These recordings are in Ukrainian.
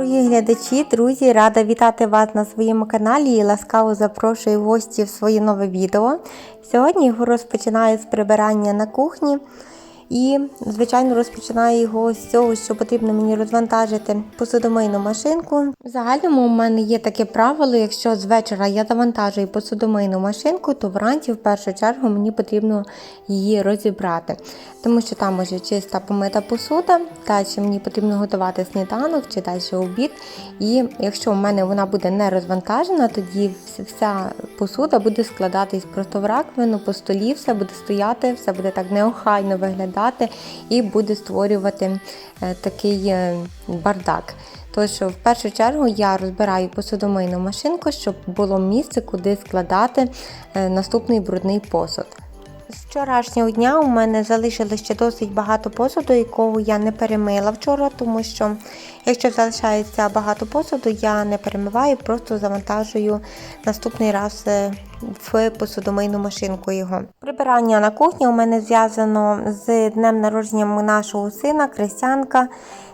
Дорогі глядачі, друзі, рада вітати вас на своєму каналі і ласкаво запрошую гості в своє нове відео. Сьогодні його розпочинаю з прибирання на кухні. І, звичайно, розпочинаю його з цього, що потрібно мені розвантажити посудомийну машинку. В загальному у мене є таке правило, якщо з вечора я завантажую посудомийну машинку, то вранці в першу чергу мені потрібно її розібрати. Тому що там уже чиста помита посуда, далі мені потрібно готувати сніданок чи далі обід. І якщо в мене вона буде не розвантажена, тоді вся посуда буде складатись просто в раковину, по столі, все буде стояти, все буде так неохайно виглядати і буде створювати е, такий е, бардак. Тож, в першу чергу я розбираю посудомийну машинку, щоб було місце, куди складати е, наступний брудний посуд. З вчорашнього дня у мене залишилось ще досить багато посуду, якого я не перемила вчора, тому що якщо залишається багато посуду, я не перемиваю, просто завантажую наступний раз е, в посудомийну машинку його. Прибирання на кухні у мене зв'язано з днем народження нашого сина, Крестянка.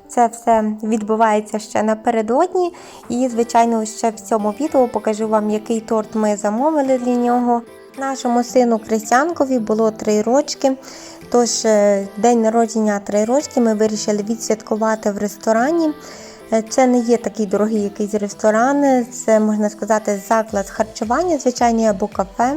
Це все відбувається ще напередодні. І, звичайно, ще в цьому відео покажу вам, який торт ми замовили для нього. Нашому сину Крестянкові було 3 рочки. Тож, е, день народження 3 рочки ми вирішили відсвяткувати в ресторані. Е, Це не є такий дорогий якийсь ресторан, це можна сказати заклад харчування, звичайний або кафе.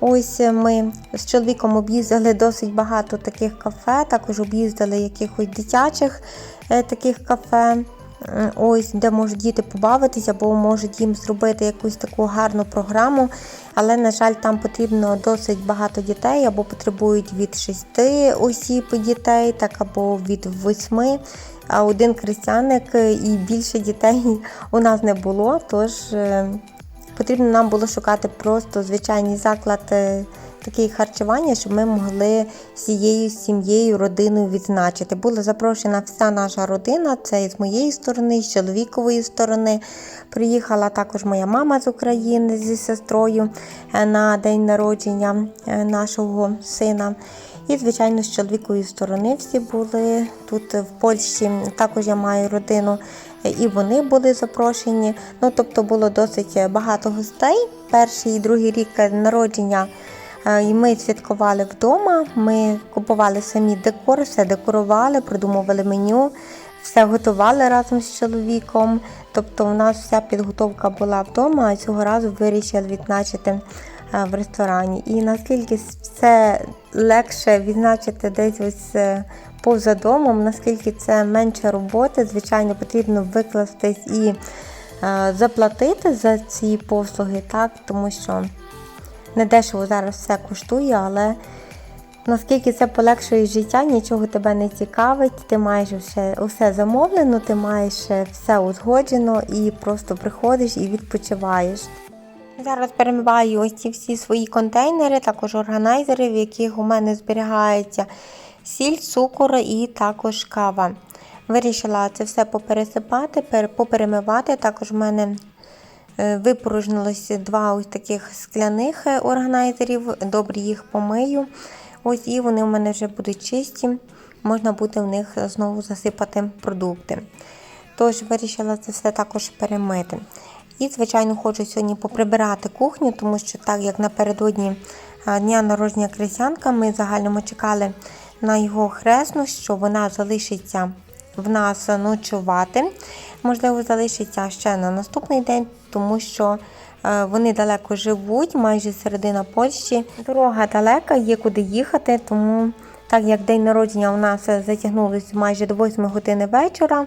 Ось ми з чоловіком об'їздили досить багато таких кафе, також об'їздили якихось дитячих е, таких кафе. Е, Ось, де можуть діти побавитися, або можуть їм зробити якусь таку гарну програму. Але, на жаль, там потрібно досить багато дітей, або потребують від 6 осіб дітей, так або від 8. А один крестяник і більше дітей у нас не було. Тож е, потрібно нам було шукати просто звичайний заклад е, такий харчування, щоб ми могли всією сім'єю, родиною відзначити. Була запрошена вся наша родина, це і з моєї сторони, з чоловікової сторони. Приїхала також моя мама з України зі сестрою е, на день народження е, нашого сина. І, звичайно, з чоловікової сторони всі були тут в Польщі. Також я маю родину, е, і вони були запрошені. Ну, тобто було досить багато гостей. Перший і другий рік народження. Е, І ми святкували вдома. Ми купували самі декор, все декорували, продумували меню, все готували разом з чоловіком. Тобто, у нас вся підготовка була вдома, а цього разу вирішили відзначити е, в ресторані. І наскільки все легше відзначити десь ось е, поза домом, наскільки це менше роботи, звичайно, потрібно викластись і заплатити за ці послуги, так, тому що недешево зараз все коштує, але наскільки це полегшує життя, нічого тебе не цікавить, ти маєш все, усе замовлено, ти маєш все узгоджено і просто приходиш і відпочиваєш. Зараз перемиваю ось ці всі свої контейнери, також органайзери, в яких у мене зберігається сіль, цукор і також кава. Вирішила це все попересипати, поперемивати. Також в мене е, випорожнилося два ось таких скляних е, органайзерів. Добре їх помию. Ось і вони у мене вже будуть чисті. Можна буде в них знову засипати продукти. Тож вирішила це все також перемити. І, звичайно, хочу сьогодні поприбирати кухню, тому що так як напередодні дня народження Крисянка, ми в загальному чекали на його хресну, що вона залишиться в нас ночувати. Можливо, залишиться ще на наступний день, тому що е, вони далеко живуть, майже середина Польщі. Дорога далека, є куди їхати, тому так як день народження у нас затягнулося майже до 8 години вечора,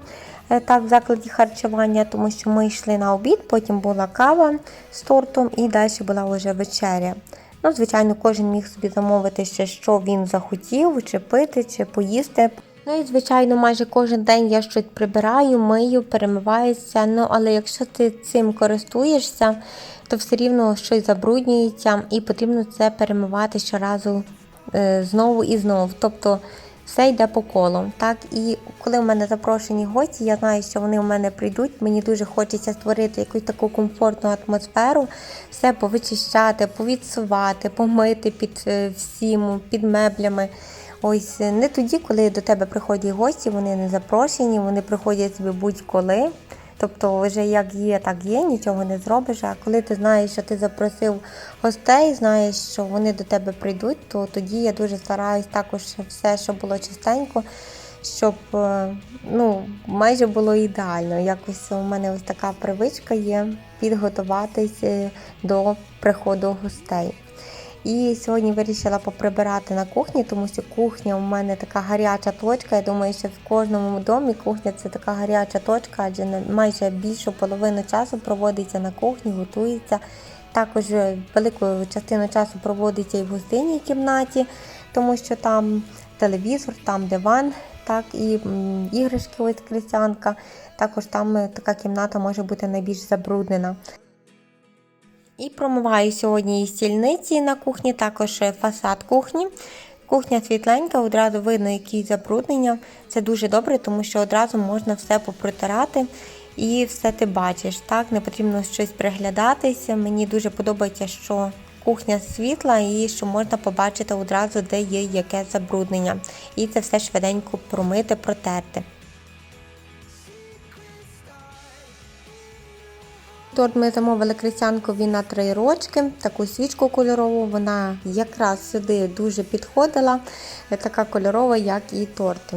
е, так в закладі харчування, тому що ми йшли на обід, потім була кава з тортом і далі була вже вечеря. Ну, звичайно, кожен міг собі замовити ще, що він захотів, чи пити, чи поїсти. Ну і звичайно, майже кожен день я щось прибираю, мию, перемиваюся. Ну але якщо ти цим користуєшся, то все рівно щось забруднюється і потрібно це перемивати щоразу е, знову і знову. Тобто все йде по колу. Так, і коли в мене запрошені гості, я знаю, що вони в мене прийдуть. Мені дуже хочеться створити якусь таку комфортну атмосферу, все повичищати, повідсувати, помити під е, всім, під меблями. Ось не тоді, коли до тебе приходять гості, вони не запрошені, вони приходять собі будь-коли. Тобто, вже як є, так є, нічого не зробиш. А коли ти знаєш, що ти запросив гостей, знаєш, що вони до тебе прийдуть, то тоді я дуже стараюсь також все, щоб було чистенько, щоб е, ну, майже було ідеально. Якось у мене ось така привичка є підготуватись е, до приходу гостей. І сьогодні вирішила поприбирати на кухні, тому що кухня у мене така гаряча точка. Я думаю, що в кожному домі кухня це така гаряча точка, адже майже більшу половину часу проводиться на кухні, готується. Також е, велику частину часу проводиться і в гостинній кімнаті, тому що там телевізор, там диван, так і іграшки, ось крестянка. Також там е, така кімната може бути найбільш забруднена. І промиваю сьогодні і стільниці на кухні, також фасад кухні. Кухня світленька, одразу видно, які забруднення. Це дуже добре, тому що одразу можна все попротирати і все ти бачиш. Так, не потрібно щось приглядатися. Мені дуже подобається, що кухня світла і що можна побачити одразу, де є яке забруднення. І це все швиденько промити, протерти. Торт ми замовили крестянкові на три рочки, таку свічку кольорову. Вона якраз сюди дуже підходила, е, така кольорова, як і торт.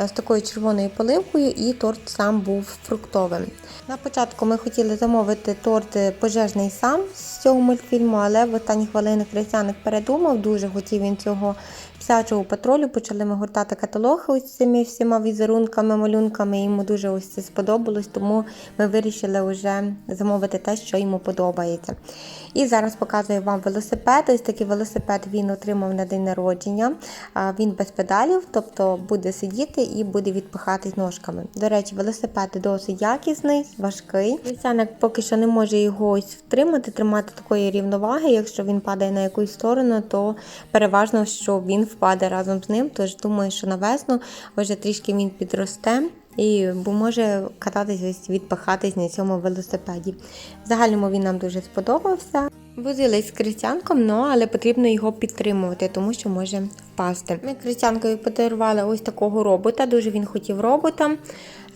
Е, З такою червоною поливкою, і торт сам був фруктовим. На початку ми хотіли замовити торт е, пожежний сам з цього мультфільму, але в останні хвилини Крестяник передумав. Дуже хотів він цього псячого патрулю. Почали ми гортати каталог з цими всіма візерунками, малюнками. Йому дуже ось це сподобалось, тому ми вирішили вже замовити те, що йому подобається. І зараз показую вам велосипед. Ось такий велосипед він отримав на день народження. Він без педалів, тобто буде сидіти і буде відпихатись ножками. До речі, велосипед досить якісний, важкий. Лісяник поки що не може його ось втримати, тримати такої рівноваги. Якщо він падає на якусь сторону, то переважно, що він впаде разом з ним. Тож думаю, що на весну вже трішки він підросте. І може кататись відпахатись на цьому велосипеді. В загальному він нам дуже сподобався. Возились з крестянком, ну, але потрібно його підтримувати, тому що може впасти. Ми крестянкою подарували ось такого робота. Дуже він хотів робота.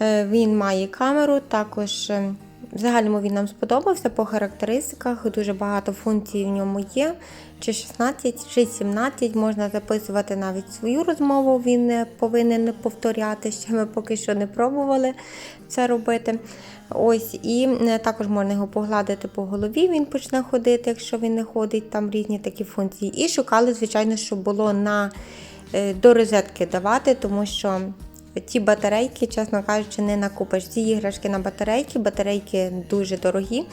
Е, Він має камеру, також е, в загальному він нам сподобався по характеристиках. Дуже багато функцій в ньому є. Чи 16, чи 17 можна записувати навіть свою розмову. Він не повинен повторяти. Ще ми поки що не пробували це робити. Ось і е, також можна його погладити по голові. Він почне ходити, якщо він не ходить. Там різні такі функції. І шукали, звичайно, щоб було на е, до розетки давати, тому що ті батарейки, чесно кажучи, не накупиш. Ці іграшки на батарейки, батарейки дуже дорогі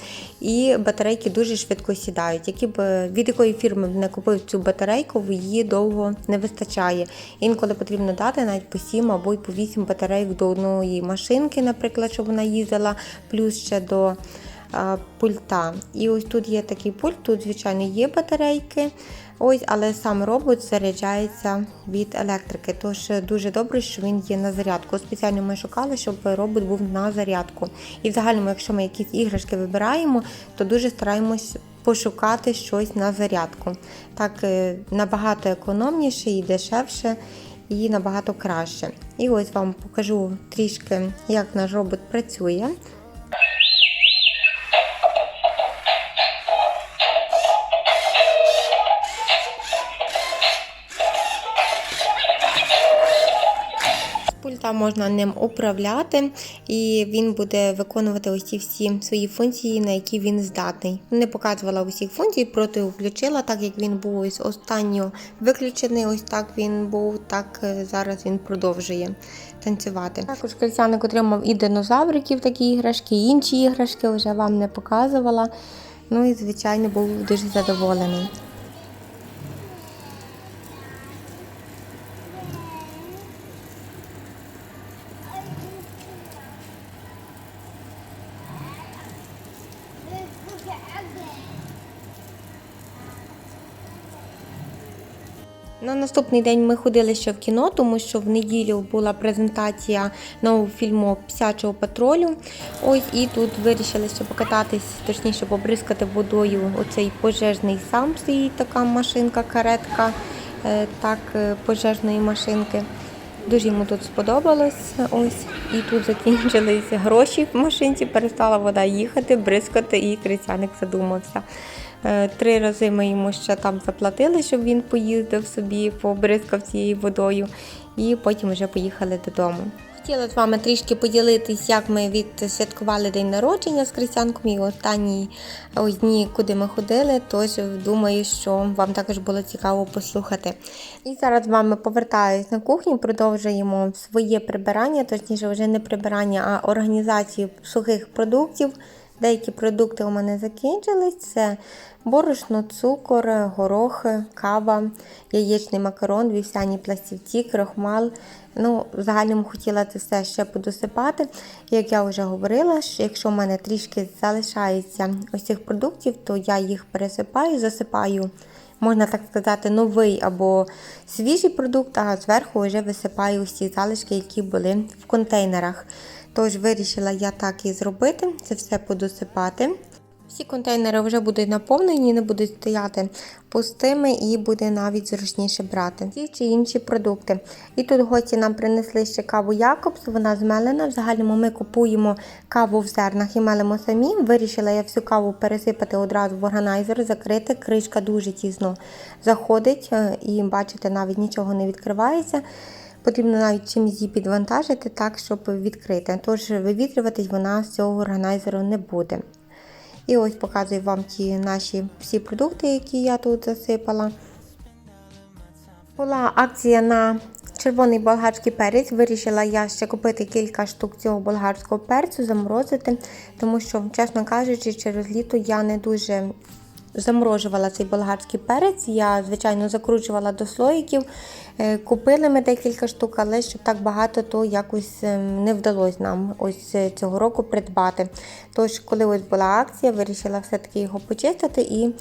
і батарейки дуже швидко сідають. Які б від якої фірми б не купив цю батарейку, її довго не вистачає. Інколи потрібно дати навіть по 7 або й по 8 батарейок до одної машинки, наприклад, щоб вона їздила, плюс ще до пульта. І ось тут є такий пульт, тут, звичайно, є батарейки. Ось, але сам робот заряджається від електрики. Тож дуже добре, що він є на зарядку. Спеціально ми шукали, щоб робот був на зарядку. І в загальному, якщо ми якісь іграшки вибираємо, то дуже стараємось пошукати щось на зарядку. Так е, набагато економніше і дешевше, і набагато краще. І ось вам покажу трішки, як наш робот працює. Пульта можна ним управляти, і він буде виконувати ці всі свої функції, на які він здатний. Не показувала усіх функцій, проте включила, так як він був ось останньо виключений. Ось так він був, так е, зараз він продовжує танцювати. Також Крисяник отримав і динозавриків, такі іграшки, і інші іграшки вже вам не показувала. Ну і звичайно був дуже задоволений. Наступний день ми ходили ще в кіно, тому що в неділю була презентація нового фільму Псячого патрулю. Ось і тут вирішили ще покататись, точніше побризкати водою оцей пожежний сам стоїть така машинка, каретка е, так, е, пожежної машинки. Дуже йому тут сподобалось. Ось і тут закінчилися гроші в машинці, перестала вода їхати, бризкати, і Крисяник задумався. Е, Три рази ми йому ще там заплатили, щоб він поїздив собі, побризкав цією водою, і потім вже поїхали додому. Хотіла з вами трішки поділитись, як ми відсвяткували день народження з Крисянком і останні дні, куди ми ходили. Тож думаю, що вам також було цікаво послухати. І зараз з вами повертаюсь на кухню, продовжуємо своє прибирання, точніше, вже не прибирання, а організацію сухих продуктів. Деякі продукти у мене закінчились. Це борошно, цукор, горох, кава, яєчний макарон, вівсяні пластівці, крохмал. Ну, в загальному хотіла це все ще подосипати. Як я вже говорила, що якщо в мене трішки залишається ось цих продуктів, то я їх пересипаю, засипаю, можна так сказати, новий або свіжий продукт, а зверху вже висипаю ці залишки, які були в контейнерах. Тож вирішила я так і зробити, це все подосипати. Всі контейнери вже будуть наповнені, не будуть стояти пустими і буде навіть зручніше брати ті чи інші продукти. І тут гості нам принесли ще каву Якобс, вона змелена. В загальному ми купуємо каву в зернах і мелимо самі. Вирішила я всю каву пересипати одразу в органайзер, закрити. Кришка дуже тісно заходить е, і бачите, навіть нічого не відкривається. Потрібно навіть чимось її підвантажити так, щоб відкрити. Тож вивітрюватись вона з цього органайзеру не буде. І ось показую вам ті наші всі продукти, які я тут засипала. Була акція на червоний болгарський перець. Вирішила я ще купити кілька штук цього болгарського перцю, заморозити, тому що, чесно кажучи, через літо я не дуже заморожувала цей болгарський перець. Я, звичайно, закручувала до слоїків. Е, Купили ми декілька штук, але щоб так багато, то якось е, не вдалося нам ось е, цього року придбати. Тож, коли ось була акція, вирішила все-таки його почистити і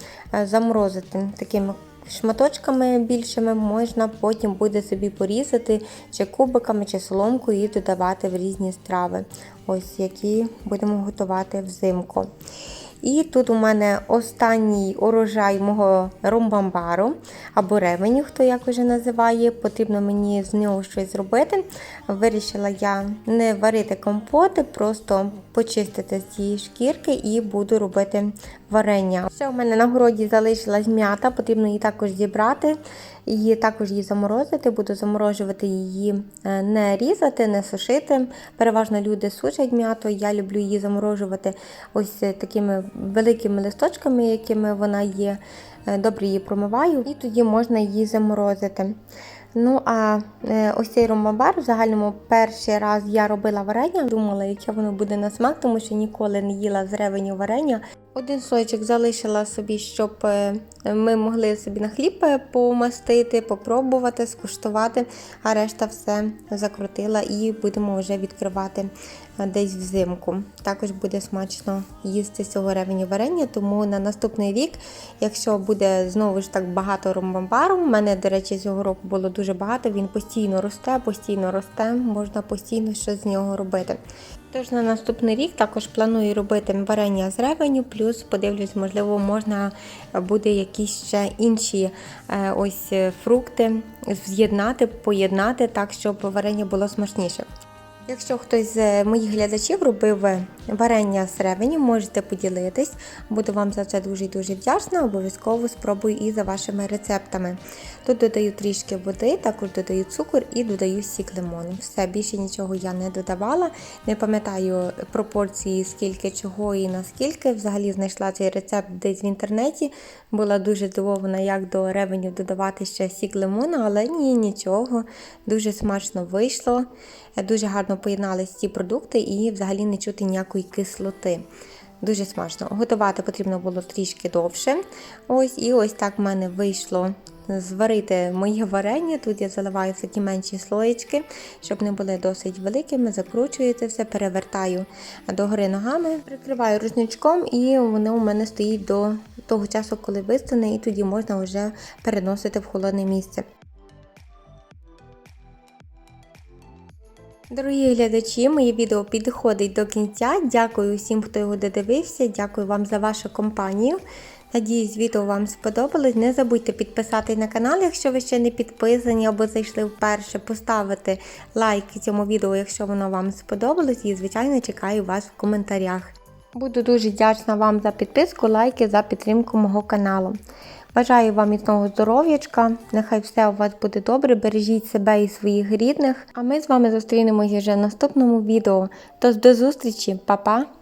заморозити такими шматочками більшими можна потім буде собі порізати чи кубиками, чи соломкою і додавати в різні страви, ось які будемо готувати взимку. І тут у мене останній урожай мого ромбамбару або ременю, хто як уже називає. Потрібно мені з нього щось зробити. Вирішила я не варити компоти, просто почистити з цієї шкірки і буду робити варення. Ще у мене на городі залишилась м'ята, потрібно її також зібрати. І також її заморозити, буду заморожувати її, е, не різати, не сушити. Переважно люди сушать м'яту. Я люблю її заморожувати ось такими великими листочками, якими вона є. Е, Добре її промиваю, і тоді можна її заморозити. Ну, а е, ось цей ромбамбар в загальному перший раз я робила варення, думала, яке воно буде на смак, тому що ніколи не їла з варення. Один слойчик залишила собі, щоб е, ми могли собі на хліб е, помастити, попробувати, скуштувати, а решта все закрутила і будемо вже відкривати десь взимку. Також буде смачно їсти цього ревеню варення, тому на наступний рік, якщо буде знову ж так багато ромбамбару, у мене, до речі, цього року було дуже багато, він постійно росте, постійно росте, можна постійно щось з нього робити. Тож на наступний рік також планую робити варення з ревеню, плюс подивлюсь, можливо, можна буде якісь ще інші е, ось е, фрукти з'єднати, поєднати так, щоб варення було смачніше. Якщо хтось з моїх глядачів робив варення з ревеню, можете поділитись. Буду вам за це дуже-дуже вдячна. Обов'язково спробую і за вашими рецептами. Тут додаю трішки води, також додаю цукор і додаю сік лимону. Все, більше нічого я не додавала. Не пам'ятаю пропорції, скільки чого і наскільки. Взагалі знайшла цей рецепт десь в інтернеті. Була дуже здивована, як до ревеню додавати ще сік лимону, але ні, нічого. Дуже смачно вийшло. Дуже гарно поєднались ці продукти і взагалі не чути ніякої кислоти. Дуже смачно. Готувати потрібно було трішки довше. Ось І ось так в мене вийшло зварити моє варення. Тут я заливаю в такі менші слоєчки, щоб не були досить великими. Закручую це все, перевертаю догори ногами, прикриваю рушничком, і воно у мене стоїть до того часу, коли вистане, і тоді можна вже переносити в холодне місце. Дорогі глядачі, моє відео підходить до кінця. Дякую всім, хто його додивився. Дякую вам за вашу компанію. Надіюсь, відео вам сподобалось. Не забудьте підписатись на канал, якщо ви ще не підписані або зайшли вперше, поставити лайк цьому відео, якщо воно вам сподобалось, і, звичайно, чекаю вас в коментарях. Буду дуже вдячна вам за підписку, лайки, за підтримку мого каналу. Бажаю вам міцного здоров'ячка, нехай все у вас буде добре, бережіть себе і своїх рідних. А ми з вами зустрінемося вже в наступному відео. Тож до зустрічі, па-па!